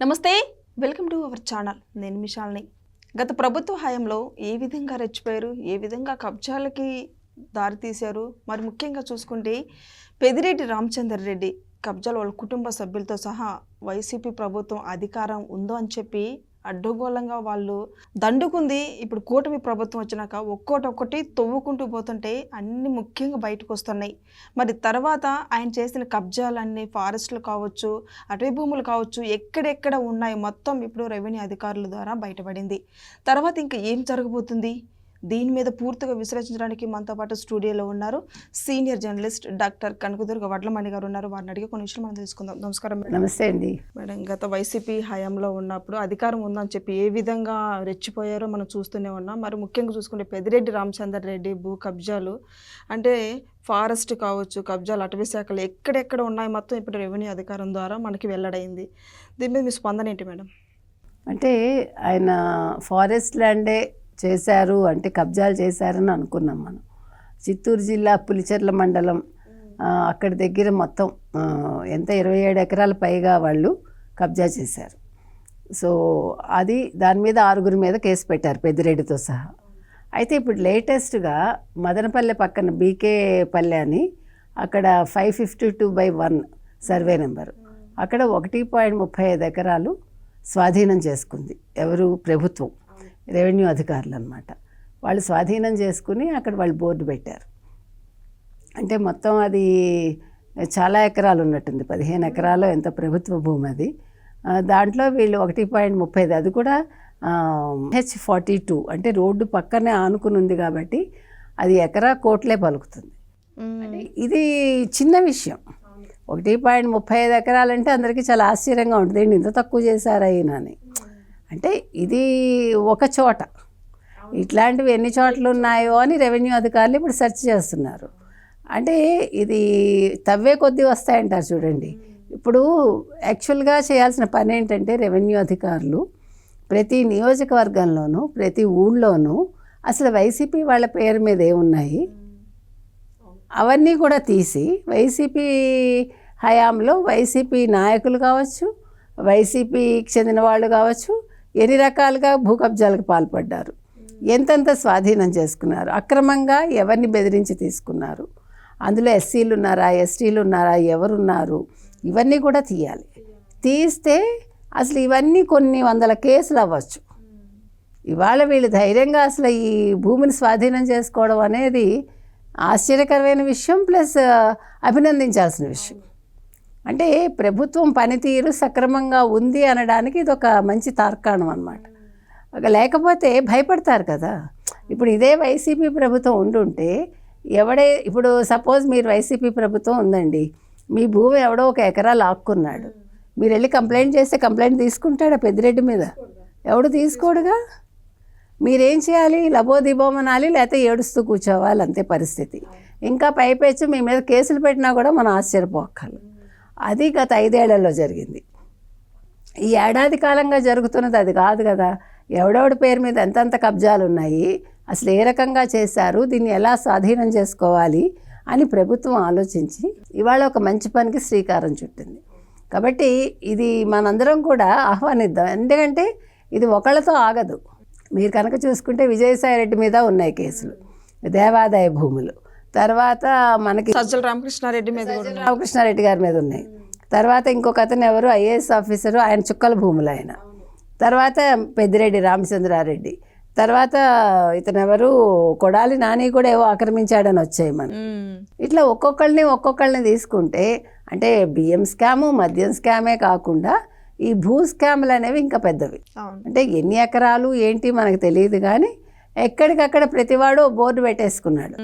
నమస్తే welcome to our channel. నేను మిషాల్ని గత ప్రభుత్వ హయాంలో ఏ విధంగా రెచ్చిపోయారు? ఏ విధంగా కబ్జాలకి దారితీశారు మరి ముఖ్యంగా చూసుకుంటే పెదిరెడ్డి రామచందర్ రెడ్డి కబ్జాలు వాళ్ళ కుటుంబ సభ్యులతో సహా వైసీపీ ప్రభుత్వం అధికారం ఉందో అని చెప్పి అడ్డగోళంగా వాళ్ళు దండుకుంది. ఇప్పుడు కూటమి ప్రభుత్వం వచ్చినాక ఒక్కోటొక్కటి తవ్వుకుంటూ పోతుంటే అన్ని ముఖ్యంగా బయటకు వస్తున్నాయి మరి తర్వాత ఆయన చేసిన కబ్జాలన్నీ ఫారెస్ట్లు కావచ్చు అటవీ భూములు కావచ్చు ఎక్కడెక్కడ ఉన్నాయి మొత్తం ఇప్పుడు రెవెన్యూ అధికారుల ద్వారా బయటపడింది. తర్వాత ఇంకా ఏం జరగబోతుంది? దీని మీద పూర్తిగా విశ్లేషించడానికి మనతో పాటు స్టూడియోలో ఉన్నారు senior journalist doctor Kanakadurga Vadlamani గారు ఉన్నారు. వారిని అడిగి కొన్ని విషయాలు మనం తెలుసుకుందాం. నమస్కారం మేడం. నమస్తే అండి. మేడం గత వైసీపీ హయాంలో ఉన్నప్పుడు అధికారం ఉందని చెప్పి ఏ విధంగా రెచ్చిపోయారో మనం చూస్తూనే ఉన్నాం. మరి ముఖ్యంగా చూసుకుంటే పెదిరెడ్డి రామచందర్ రెడ్డి భూ కబ్జాలు అంటే ఫారెస్ట్ కావచ్చు కబ్జాలు అటవీ శాఖలు ఎక్కడెక్కడ ఉన్నాయి మొత్తం ఇప్పుడు రెవెన్యూ అధికారం ద్వారా మనకి వెల్లడైంది. దీని మీద మీ స్పందన ఏంటి మేడం? అంటే ఆయన ఫారెస్ట్ ల్యాండే చేశారు అంటే కబ్జాలు చేశారని అనుకున్నాం మనం. చిత్తూరు జిల్లా పులిచెర్ల మండలం అక్కడి దగ్గర మొత్తం ఎంత ఇరవై ఏడు ఎకరాల పైగా వాళ్ళు కబ్జా చేశారు. సో అది దాని మీద ఆరుగురి మీద కేసు పెట్టారు పెద్దిరెడ్డితో సహా. అయితే ఇప్పుడు లేటెస్ట్గా మదనపల్లె పక్కన బీకే పల్లె అని అక్కడ five fifty two by one survey number. అక్కడ ఒకటి పాయింట్ ముప్పై ఐదు ఎకరాలు స్వాధీనం చేసుకుంది ఎవరు? ప్రభుత్వం. రెవెన్యూ అధికారులు అనమాట వాళ్ళు స్వాధీనం చేసుకుని అక్కడ వాళ్ళు బోర్డు పెట్టారు. అంటే మొత్తం అది చాలా ఎకరాలు ఉన్నట్టుంది పదిహేను ఎకరాలు ఎంత ప్రభుత్వ భూమి అది. దాంట్లో వీళ్ళు ఒకటి పాయింట్ ముప్పై ఐదు అది కూడా హెచ్ ఫార్టీ టూ అంటే రోడ్డు పక్కనే ఆనుకుని ఉంది కాబట్టి అది ఎకరా కోట్లే పలుకుతుంది. ఇది చిన్న విషయం. ఒకటి పాయింట్ ముప్పై ఐదు ఎకరాలంటే అందరికీ చాలా ఆశ్చర్యంగా ఉంటుంది. ఏంటి ఇంత తక్కువ చేశారా ఈయన అని అంటే ఇది ఒక చోట. ఇట్లాంటివి ఎన్ని చోట్ల ఉన్నాయో అని రెవెన్యూ అధికారులు ఇప్పుడు సెర్చ్ చేస్తున్నారు. అంటే ఇది తవ్వే కొద్దీ వస్తాయంటారు చూడండి. ఇప్పుడు యాక్చువల్గా చేయాల్సిన పని ఏంటంటే రెవెన్యూ అధికారులు ప్రతి నియోజకవర్గంలోనూ ప్రతి ఊళ్ళోనూ అసలు వైసీపీ వాళ్ళ పేరు మీద ఏమున్నాయి? అవన్నీ కూడా తీసి వైసీపీ హయాంలో వైసీపీ నాయకులు కావచ్చు వైసీపీకి చెందిన వాళ్ళు కావచ్చు ఎన్ని రకాలుగా భూ కబ్జాలకు పాల్పడ్డారు? ఎంతెంత స్వాధీనం చేసుకున్నారు? అక్రమంగా ఎవరిని బెదిరించి తీసుకున్నారు? అందులో ఎస్సీలు ఉన్నారా? ఎస్టీలు ఉన్నారా? ఎవరున్నారు? ఇవన్నీ కూడా తీయాలి. తీస్తే అసలు ఇవన్నీ కొన్ని వందల కేసులు అవ్వచ్చు. ఇవాళ వీళ్ళు ధైర్యంగా అసలు ఈ భూమిని స్వాధీనం చేసుకోవడం అనేది ఆశ్చర్యకరమైన విషయం ప్లస్ అభినందించాల్సిన విషయం. అంటే ప్రభుత్వం పనితీరు సక్రమంగా ఉంది అనడానికి ఇది ఒక మంచి తార్కాణం అనమాట లేకపోతే భయపడతారు కదా. ఇప్పుడు ఇదే వైసీపీ ప్రభుత్వం ఉండుంటే ఎవడే ఇప్పుడు సపోజ్ మీరు వైసీపీ ప్రభుత్వం ఉందండి. మీ భూమి ఎవడో ఒక ఎకరా లాక్కున్నాడు. మీరు వెళ్ళి కంప్లైంట్ చేస్తే కంప్లైంట్ తీసుకుంటాడా పెద్దిరెడ్డి మీద? ఎవడు తీసుకోడుగా? మీరేం చేయాలి? లబోదిబోమనాలి లేకపోతే ఏడుస్తూ కూర్చోవాలి అంతే పరిస్థితి. ఇంకా పైపెచ్చు మీ మీద కేసులు పెట్టినా కూడా మనం ఆశ్చర్యపోక్కర్లేదు. అది గత ఐదేళ్ళలో జరిగింది. ఈ ఏడాది కాలంగా జరుగుతున్నది అది కాదు కదా. ఎవడెవడి పేరు మీద ఎంతెంత కబ్జాలు ఉన్నాయి అసలు ఏ రకంగా చేశారు దీన్ని ఎలా స్వాధీనం చేసుకోవాలి అని ప్రభుత్వం ఆలోచించి ఇవాళ ఒక మంచి పనికి శ్రీకారం చుట్టింది. కాబట్టి ఇది మనందరం కూడా ఆహ్వానిద్దాం. ఎందుకంటే ఇది ఒకళ్ళతో ఆగదు. మీరు కనుక చూసుకుంటే విజయసాయి రెడ్డి మీద ఉన్నాయి కేసులు. దేవాదాయ భూములు. తర్వాత మనకి సజ్జల రామకృష్ణారెడ్డి మీద రామకృష్ణారెడ్డి గారి మీద ఉన్నాయి. తర్వాత ఇంకొక అతను ఎవరు? ఐఏఎస్ ఆఫీసరు ఆయన చుక్కల భూములు ఆయన. తర్వాత పెద్దిరెడ్డి రామచంద్రారెడ్డి. తర్వాత ఇతను ఎవరు? కొడాలి నాని కూడా ఏవో ఆక్రమించాడని వచ్చాయి మనం. ఇట్లా ఒక్కొక్కళ్ళని ఒక్కొక్కళ్ళని తీసుకుంటే అంటే బియ్యం స్కాము మద్యం స్కామే కాకుండా ఈ భూ స్కాములు అనేవి ఇంకా పెద్దవి. అంటే ఎన్ని ఎకరాలు ఏంటి మనకు తెలియదు కానీ ఎక్కడికక్కడ ప్రతివాడు బోర్డు పెట్టేసుకున్నాడు.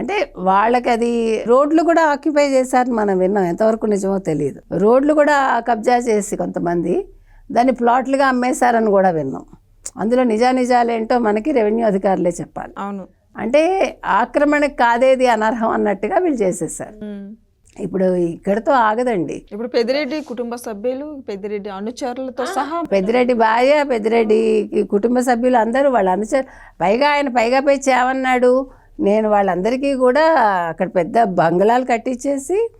అంటే వాళ్ళకి అది రోడ్లు కూడా ఆక్యుపై చేశారని మనం విన్నాం. ఎంతవరకు నిజమో తెలియదు రోడ్లు కూడా కబ్జా చేసి కొంతమంది దాన్ని ప్లాట్లుగా అమ్మేశారని కూడా విన్నాం. అందులో నిజానిజాలేంటో మనకి రెవెన్యూ అధికారులే చెప్పాలి. అవును. అంటే ఆక్రమణకు కాదేది అనర్హం అన్నట్టుగా వీళ్ళు చేసేసారు. ఇప్పుడు ఇక్కడితో ఆగదండి. ఇప్పుడు పెద్దిరెడ్డి కుటుంబ సభ్యులు పెద్దిరెడ్డి అనుచరులతో సహా పెద్దిరెడ్డి భార్య పెద్దిరెడ్డి కుటుంబ సభ్యులు అందరూ వాళ్ళ అనుచరు పైగా ఆయన పైగా పోయి చేయమన్నాడు నేను వాళ్ళందరికీ కూడా అక్కడ పెద్ద బంగ్లాలు కట్టించేసి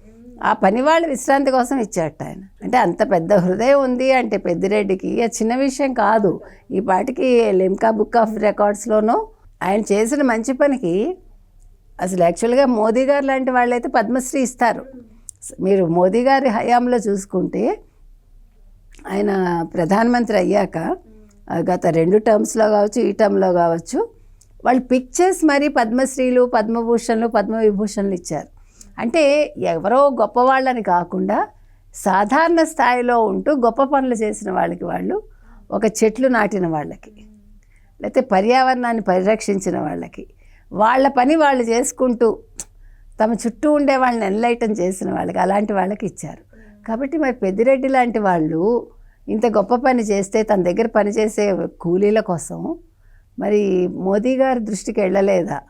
ఆ పని వాళ్ళ విశ్రాంతి కోసం ఇచ్చాట ఆయన. అంటే అంత పెద్ద హృదయం ఉంది అంటే పెద్దిరెడ్డికి. అది చిన్న విషయం కాదు. ఈ పాటికి లిమ్కా బుక్ ఆఫ్ రికార్డ్స్లోనూ ఆయన చేసిన మంచి పనికి అసలు యాక్చువల్గా మోదీ గారు లాంటి వాళ్ళైతే పద్మశ్రీ ఇస్తారు. మీరు మోదీ గారి హయాంలో చూసుకుంటే ఆయన ప్రధానమంత్రి అయ్యాక గత రెండు టర్మ్స్లో కావచ్చు ఈ టర్మ్లో కావచ్చు వాళ్ళు పిక్చర్స్ మరి పద్మశ్రీలు పద్మభూషణ్లు పద్మవిభూషణ్లు ఇచ్చారు. అంటే ఎవరో గొప్పవాళ్ళని కాకుండా సాధారణ స్థాయిలో ఉంటూ గొప్ప పనులు చేసిన వాళ్ళకి వాళ్ళు ఒక చెట్లు నాటిన వాళ్ళకి లేకపోతే పర్యావరణాన్ని పరిరక్షించిన వాళ్ళకి వాళ్ళ పని వాళ్ళు చేసుకుంటూ తమ చుట్టూ ఉండే వాళ్ళని ఎన్లైటన్ చేసిన వాళ్ళకి అలాంటి వాళ్ళకి ఇచ్చారు. కాబట్టి మరి పెద్దిరెడ్డి లాంటి వాళ్ళు ఇంత గొప్ప పని చేస్తే తన దగ్గర పనిచేసే కూలీల కోసం మరి మోదీ గారి దృష్టికి వెళ్ళలేదా?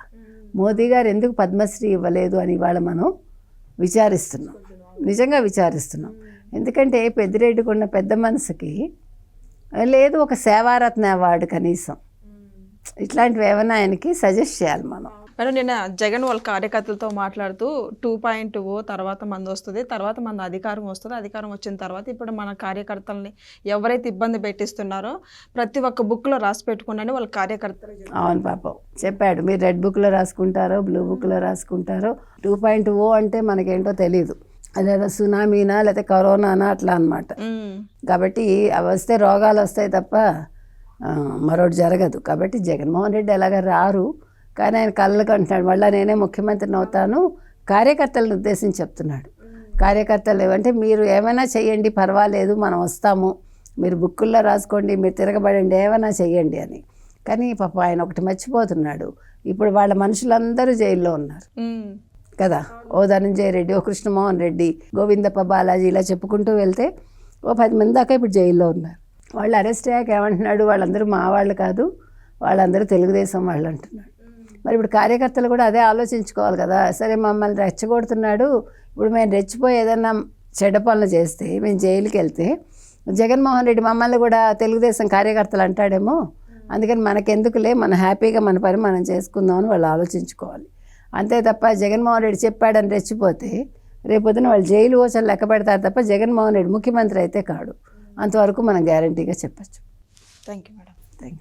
మోదీ గారు ఎందుకు పద్మశ్రీ ఇవ్వలేదు అని ఇవాళ మనం విచారిస్తున్నాం. నిజంగా విచారిస్తున్నాం. ఎందుకంటే పెద్దిరెడ్డికున్న పెద్ద మనసుకి లేదు ఒక సేవారత్న అవార్డు కనీసం. ఇట్లాంటివి ఏమైనా ఆయనకి సజెస్ట్ చేయాలి మనం. మేడం నిన్న జగన్ వాళ్ళ కార్యకర్తలతో మాట్లాడుతూ టూ పాయింట్ ఓ తర్వాత మంది వస్తుంది తర్వాత మన అధికారం వస్తుంది అధికారం వచ్చిన తర్వాత ఇప్పుడు మన కార్యకర్తల్ని ఎవరైతే ఇబ్బంది పెట్టిస్తున్నారో ప్రతి ఒక్క బుక్లో రాసి పెట్టుకున్నాను వాళ్ళ కార్యకర్తలు అవును పాపం. చెప్పాడు. మీరు రెడ్ బుక్లో రాసుకుంటారో బ్లూ బుక్లో రాసుకుంటారో టూ పాయింట్ ఓ అంటే మనకేంటో తెలియదు అదేదో సునామీనా లేకపోతే కరోనానా అట్లా అనమాట కాబట్టి అవి వస్తే రోగాలు వస్తాయి తప్ప ఆ, మరొకటి జరగదు. కాబట్టి జగన్మోహన్ రెడ్డి ఎలాగ రారు కానీ ఆయన కళ్ళకు అంటున్నాడు. మళ్ళీ నేనే ముఖ్యమంత్రిని అవుతాను. కార్యకర్తలను ఉద్దేశించి చెప్తున్నాడు. కార్యకర్తలు ఏమంటే మీరు ఏమైనా చేయండి పర్వాలేదు మనం వస్తాము. మీరు బుక్కుల్లో రాసుకోండి మీరు తిరగబడండి ఏమైనా చేయండి అని. కానీ పాప ఆయన ఒకటి మర్చిపోతున్నాడు. ఇప్పుడు వాళ్ళ మనుషులందరూ జైల్లో ఉన్నారు. కదా? ఓ ధనంజయ రెడ్డి ఓ కృష్ణమోహన్ రెడ్డి గోవిందప్ప బాలాజీ ఇలా చెప్పుకుంటూ వెళ్తే ఓ పది మంది దాకా ఇప్పుడు జైల్లో ఉన్నారు. వాళ్ళు అరెస్ట్ అయ్యాక ఏమంటున్నాడు? వాళ్ళందరూ మా వాళ్ళు కాదు. వాళ్ళందరూ తెలుగుదేశం వాళ్ళు అంటున్నాడు. మరి ఇప్పుడు కార్యకర్తలు కూడా అదే ఆలోచించుకోవాలి కదా. సరే మమ్మల్ని రెచ్చగొడుతున్నాడు. ఇప్పుడు మేము రెచ్చిపోయి ఏదన్నా చెడ్డ పనులు చేస్తే మేము జైలుకి వెళ్తే జగన్మోహన్ రెడ్డి మమ్మల్ని కూడా తెలుగుదేశం కార్యకర్తలు అంటాడేమో. అందుకని మనకెందుకులే మన హ్యాపీగా మన పని మనం చేసుకుందాం అని వాళ్ళు ఆలోచించుకోవాలి. అంతే తప్ప జగన్మోహన్ రెడ్డి చెప్పాడని రెచ్చిపోతే రేపొద్దున వాళ్ళు జైలు వచ్చని లెక్క పెడతారు తప్ప జగన్మోహన్ రెడ్డి ముఖ్యమంత్రి అయితే కాడు. అంతవరకు మనం గ్యారంటీగా చెప్పచ్చు. Thank you madam thank you